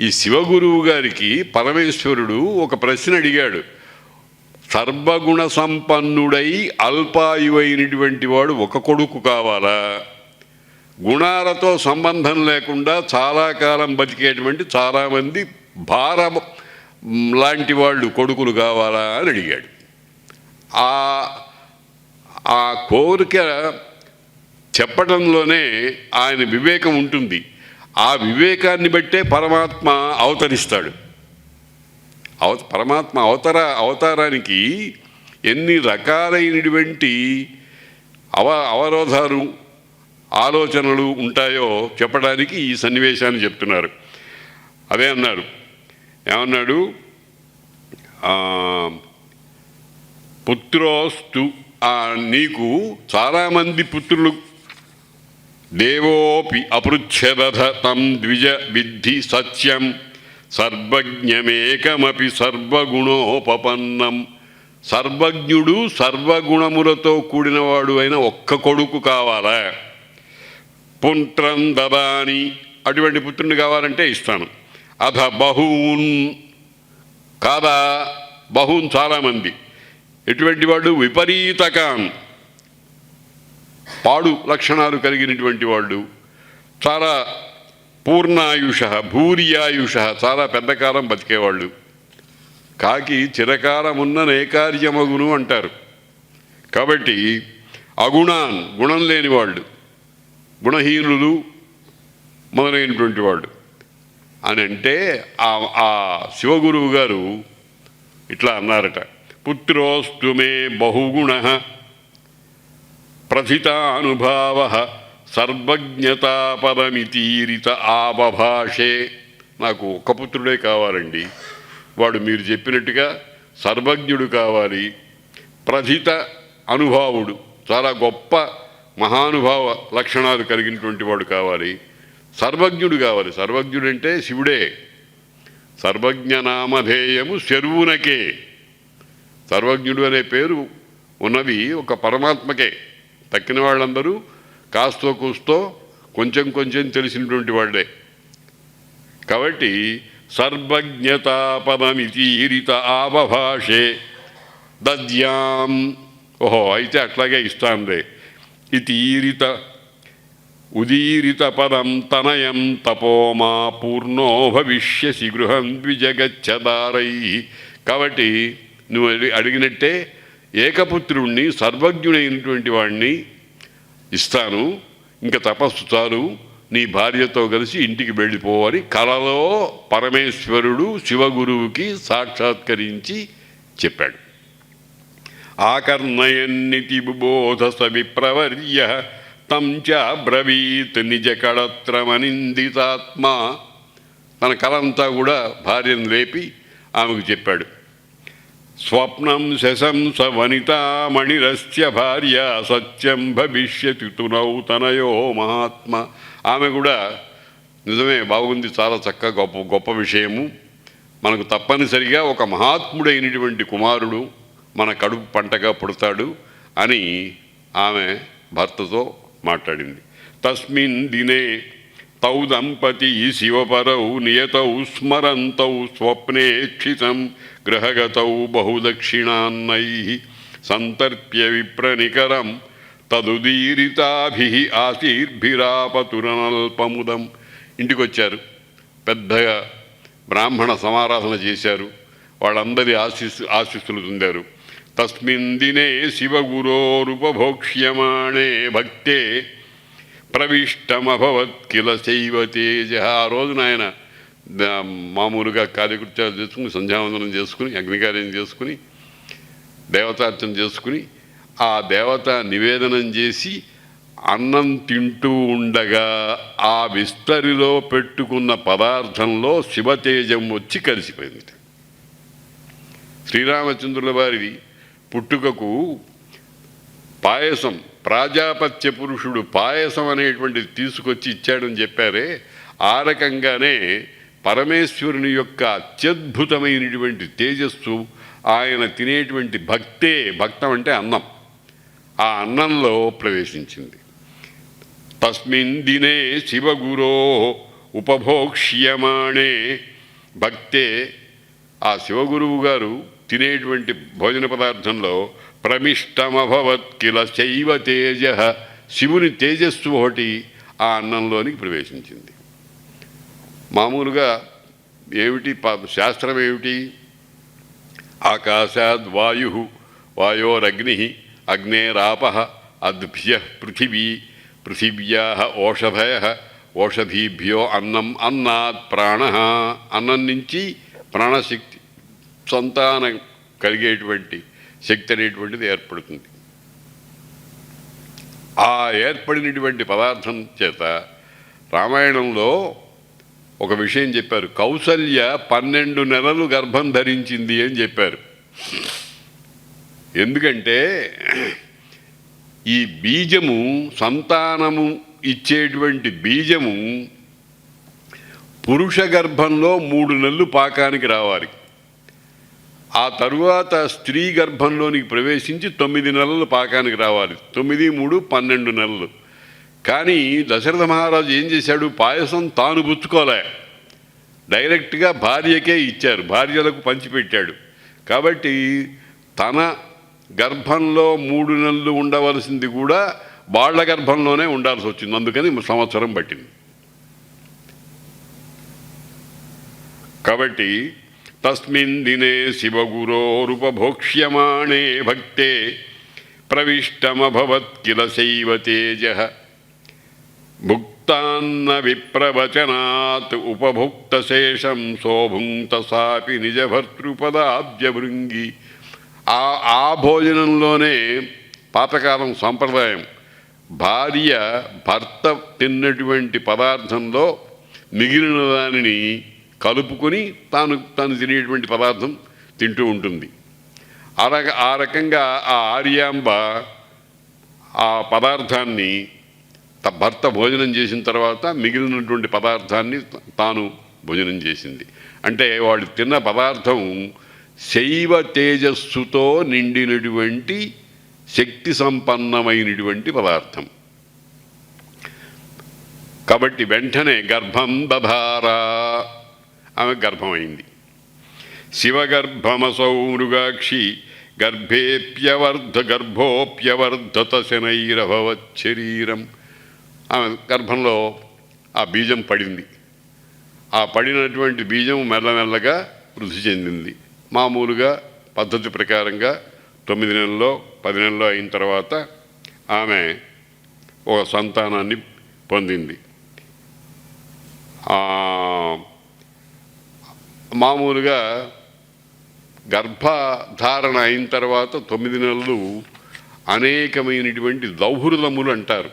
ఈ శివగురువు గారికి పరమేశ్వరుడు ఒక ప్రశ్న అడిగాడు. సర్వగుణ సంపన్నుడై అల్పాయువైనటువంటి వాడు ఒక కొడుకు కావాలా? గుణాలతో సంబంధం లేకుండా చాలా కాలం బతికేటువంటి చాలామంది భారం లాంటి వాళ్ళు కొడుకులు కావాలా అని అడిగాడు. ఆ ఆ కోరిక చెప్పడంలోనే ఆయన వివేకం ఉంటుంది. ఆ వివేకాన్ని బట్టే పరమాత్మ అవతరిస్తాడు. అవ పరమాత్మ అవతార అవతారానికి ఎన్ని రకాలైనటువంటి అవ అవరోధాలు ఆలోచనలు ఉంటాయో చెప్పడానికి ఈ సన్నివేశాన్ని చెప్తున్నారు. అదే అన్నారు. ఏమన్నాడు? పుత్రోస్తు నీకు చాలామంది పుత్రులు దేవోపి అపృచ్ఛదథ తం ద్విజ విద్ధి సత్యం సర్వజ్ఞమేకమపి సర్వగుణోపపన్నం సర్వజ్ఞుడు సర్వగుణములతో కూడినవాడు అయిన ఒక్క కొడుకు కావాలా? పుంట్రం దదాని అటువంటి పుత్రుని కావాలంటే ఇస్తాను. అథ బహూన్ కాదా? బహూన్ చాలామంది. ఎటువంటి వాడు విపరీతకాన్. పాడు లక్షణాలు కలిగినటువంటి వాళ్ళు. చాలా పూర్ణాయుష భూరియాయుష చాలా పెద్ద కాలం బతికేవాళ్ళు. కాకి చిరకాలమున్న నేకార్యమగును అంటారు. కాబట్టి అగుణాన్ గుణం లేని వాళ్ళు గుణహీనులు మొదలైనటువంటి వాళ్ళు. అని అంటే ఆ ఆ శివగురువు గారు ఇట్లా అన్నారట పుత్రోస్తు మే బహుగుణ ప్రథితానుభావ సర్వజ్ఞతాపదమితీరిత ఆపభాషే. నాకు ఒక పుత్రుడే కావాలండి. వాడు మీరు చెప్పినట్టుగా సర్వజ్ఞుడు కావాలి. ప్రథిత అనుభావుడు చాలా గొప్ప మహానుభావ లక్షణాలు కలిగినటువంటి వాడు కావాలి. సర్వజ్ఞుడు కావాలి. సర్వజ్ఞుడు అంటే శివుడే. సర్వజ్ఞనామధేయము శరువునకే. సర్వజ్ఞుడు అనే పేరు ఉన్నవి ఒక పరమాత్మకే. తక్కిన వాళ్ళందరూ కాస్తో కూస్తో కొంచెం కొంచెం తెలిసినటువంటి వాళ్ళే. కాబట్టి సర్వజ్ఞతాపదమితీరిత ఆవభాషే దద్యాం. ఓహో అయితే అట్లాగే ఇస్తానులే ఇతీరిత ఉదీరిత పదం తనయం తపోమా పూర్ణో భవిష్యసి గృహం ద్విజగచ్చదారై. కాబట్టి నువ్వు అడిగినట్టే ఏకపుత్రుణ్ణి సర్వజ్ఞుడైనటువంటి వాడిని ఇస్తాను. ఇంకా తపస్సు చాలు. నీ భార్యతో కలిసి ఇంటికి వెళ్ళిపోవాలి. కలలో పరమేశ్వరుడు శివగురువుకి సాక్షాత్కరించి చెప్పాడు. ఆకర్ణయన్నితి బోధ సవిప్రవర్య తం బ్రవీత్ నిజ కళత్రమనిందితాత్మ తన కలంతా కూడా భార్యను లేపి ఆమెకు చెప్పాడు. స్వప్నం శశంస వనితామణిరస్య భార్య సత్యం భవిష్యతి తునౌ తనయో మహాత్మ. ఆమె కూడా నిజమే బాగుంది చాలా చక్క గొప్ప గొప్ప విషయము. మనకు తప్పనిసరిగా ఒక మహాత్ముడైనటువంటి కుమారుడు మన కడుపు పంటగా పుడతాడు అని ఆమె భర్తతో మాట్లాడింది. తస్మిన్ దినే తౌ దంపతి శివపరౌ నియతౌ స్మరంతౌ స్వప్నేక్షితం గ్రహగతౌ బహుదక్షిణాన్నై సంతర్ప్య విప్రనికరం తదుదీరితాభి ఆశీర్భిరాపతురనల్పముదం. ఇంటికొచ్చారు. పెద్దగా బ్రాహ్మణ సమారాధన చేశారు. వాళ్ళందరి ఆశీస్సు ఆశీస్సులు పొందారు. తస్మిన్ దినే శివగురోరుపభోక్ష్యమాణే భక్తే ప్రవిష్టమభవత్ కిల శైవ తేజ. ఆ రోజున ఆయన మామూలుగా కార్యకృత్యాలు చేసుకుని సంధ్యావందనం చేసుకుని అగ్నికార్యం చేసుకుని దేవతార్చన చేసుకుని ఆ దేవత నివేదనం చేసి అన్నం తింటూ ఉండగా ఆ విస్తరిలో పెట్టుకున్న పదార్థంలో శివతేజం వచ్చి కలిసిపోయింది. శ్రీరామచంద్రుల వారి పుట్టుకకు పాయసం ప్రాజాపత్య పురుషుడు పాయసం అనేటువంటిది తీసుకొచ్చి ఇచ్చాడని చెప్పారే ఆ రకంగానే పరమేశ్వరుని యొక్క అత్యద్భుతమైనటువంటి తేజస్సు ఆయన తినేటువంటి భక్తే భక్తం అంటే అన్నం. ఆ అన్నంలో ప్రవేశించింది. తస్మిన్ దినే శివగురో ఉపభోక్ష్యమాణే. భక్తే ఆ శివగురువు గారు తినేటువంటి భోజన పదార్థంలో ప్రమిష్టమభవత్ కిల శైవ తేజ. శివుని తేజస్సు ఒకటి ఆ అన్నంలోనికి ప్రవేశించింది. మామూలుగా ఏమిటి ప- శాస్త్రం ఏమిటి? ఆకాశాద్ వాయు వాయోరగ్ని అగ్నేరాప అద్భ్య పృథివీ పృథివ్యా ఓషధయ ఓషధీభ్యో అన్నం అన్నాత్ ప్రాణ. అన్నం నుంచి ప్రాణశక్తి సంతానం కలిగేటువంటి శక్తి అనేటువంటిది ఏర్పడుతుంది. ఆ ఏర్పడినటువంటి పదార్థం చేత రామాయణంలో ఒక విషయం చెప్పారు. కౌసల్య పన్నెండు నెలలు గర్భం ధరించింది అని చెప్పారు. ఎందుకంటే ఈ బీజము సంతానము ఇచ్చేటువంటి బీజము పురుష గర్భంలో మూడు నెలలు పాకానికి రావాలి. ఆ తరువాత స్త్రీ గర్భంలోనికి ప్రవేశించి తొమ్మిది నెలలు పాకానికి రావాలి. తొమ్మిది మూడు పన్నెండు నెలలు. కానీ దశరథ మహారాజు ఏం చేశాడు? పాయసం తాను పుచ్చుకోలే డైరెక్ట్గా భార్యకే ఇచ్చారు. భార్యలకు పంచిపెట్టాడు. కాబట్టి తన గర్భంలో మూడు నెలలు ఉండవలసింది కూడా వాళ్ళ గర్భంలోనే ఉండాల్సి వచ్చింది. అందుకని సంవత్సరం పట్టింది. కాబట్టి తస్మిన్ దినే శివగురోరుపభోక్ష్యమాణే భక్తే ప్రవిష్టమభవత్ కిల శైవ తేజ భుక్తాన్న విప్రవచనాత్ ఉపభుక్తశేషం శోభుంక్త సాపి ఆ ఆ భోజనంలోనే పాతకాలం సంప్రదాయం। భార్య భర్త తిన్నటువంటి పదార్థంలో మిగిలిన దానిని కలుపుకొని తాను తాను తినేటువంటి పదార్థం తింటూ ఉంటుంది. ఆ రక ఆ రకంగా ఆ ఆర్యాంబ ఆ పదార్థాన్ని త- భర్త భోజనం చేసిన తర్వాత మిగిలినటువంటి పదార్థాన్ని తాను భోజనం చేసింది. అంటే వాళ్ళు తిన్న పదార్థం శైవ తేజస్సుతో నిండినటువంటి శక్తి సంపన్నమైనటువంటి పదార్థం. కాబట్టి వెంటనే గర్భం దధారా ఆమె గర్భమైంది. శివగర్భమసౌ మృగాక్షి గర్భేప్యవర్ధ గర్భోప్యవర్ధత శనైరభవత్ శరీరం ఆమె గర్భంలో ఆ బీజం పడింది. ఆ పడినటువంటి బీజం మెల్లమెల్లగా వృద్ధి చెందింది. మామూలుగా పద్ధతి ప్రకారంగా తొమ్మిది నెలల్లో పది నెలల్లో అయిన తర్వాత ఆమె ఒక సంతానాన్ని పొందింది. ఆ, మామూలుగా గర్భధారణ అయిన తర్వాత తొమ్మిది నెలలు అనేకమైనటువంటి దౌహృదములు అంటారు.